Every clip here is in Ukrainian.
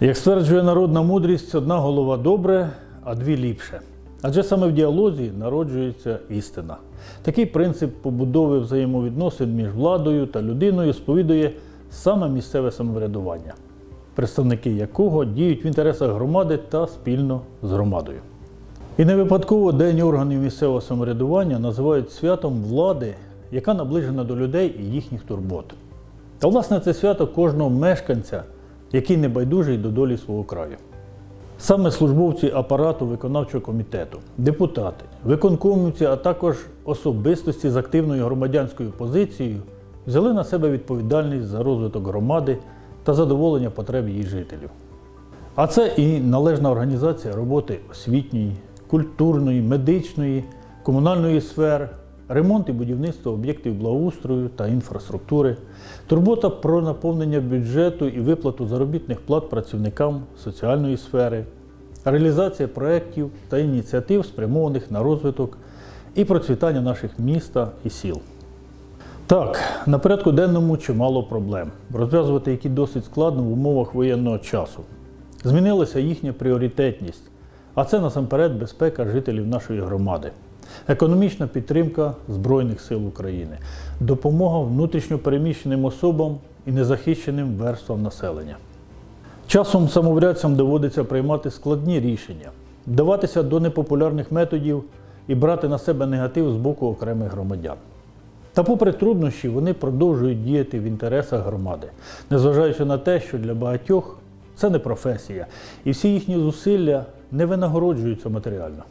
Як стверджує народна мудрість, одна голова добре, а дві ліпше. Адже саме в діалозі народжується істина. Такий принцип побудови взаємовідносин між владою та людиною сповідує саме місцеве самоврядування, представники якого діють в інтересах громади та спільно з громадою. І не випадково День органів місцевого самоврядування називають святом влади, яка наближена до людей і їхніх турбот. Та власне це свято кожного мешканця, який не байдужий до долі свого краю. Саме службовці апарату виконавчого комітету, депутати, виконкомівці, а також особистості з активною громадянською позицією взяли на себе відповідальність за розвиток громади та задоволення потреб її жителів. А це і належна організація роботи освітньої, культурної, медичної, комунальної сфер, ремонт і будівництво об'єктів благоустрою та інфраструктури, турбота про наповнення бюджету і виплату заробітних плат працівникам соціальної сфери, реалізація проєктів та ініціатив, спрямованих на розвиток і процвітання наших міста і сіл. Так, на порядку денному чимало проблем, розв'язувати які досить складно в умовах воєнного часу. Змінилася їхня пріоритетність, а це насамперед безпека жителів нашої громади, економічна підтримка Збройних сил України, допомога внутрішньо переміщеним особам і незахищеним верствам населення. Часом самоврядцям доводиться приймати складні рішення, вдаватися до непопулярних методів і брати на себе негатив з боку окремих громадян. Та попри труднощі, вони продовжують діяти в інтересах громади, незважаючи на те, що для багатьох це не професія, і всі їхні зусилля не винагороджуються матеріально.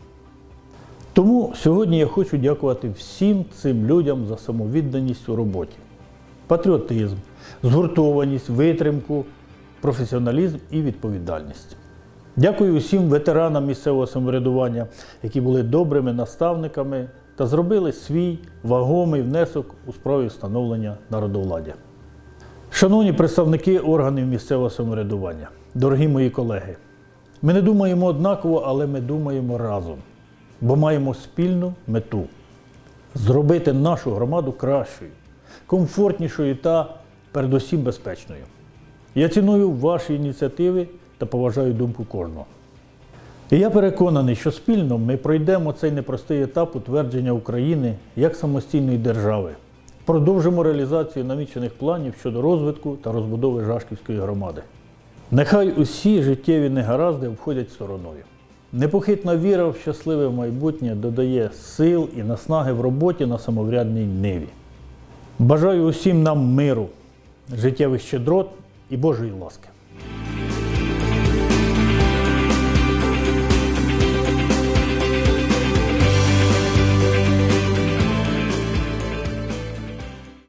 Тому сьогодні я хочу дякувати всім цим людям за самовідданість у роботі, патріотизм, згуртованість, витримку, професіоналізм і відповідальність. Дякую усім ветеранам місцевого самоврядування, які були добрими наставниками та зробили свій вагомий внесок у справі встановлення народовладдя. Шановні представники органів місцевого самоврядування, дорогі мої колеги, ми не думаємо однаково, але ми думаємо разом, бо маємо спільну мету зробити нашу громаду кращою, комфортнішою та передусім безпечною. Я ціную ваші ініціативи та поважаю думку кожного. І я переконаний, що спільно ми пройдемо цей непростий етап утвердження України як самостійної держави, продовжимо реалізацію намічених планів щодо розвитку та розбудови Жашківської громади. Нехай усі життєві негаразди обходять стороною. Непохитна віра в щасливе майбутнє додає сил і наснаги в роботі на самоврядній ниві. Бажаю усім нам миру, життєвих щедрот і Божої ласки.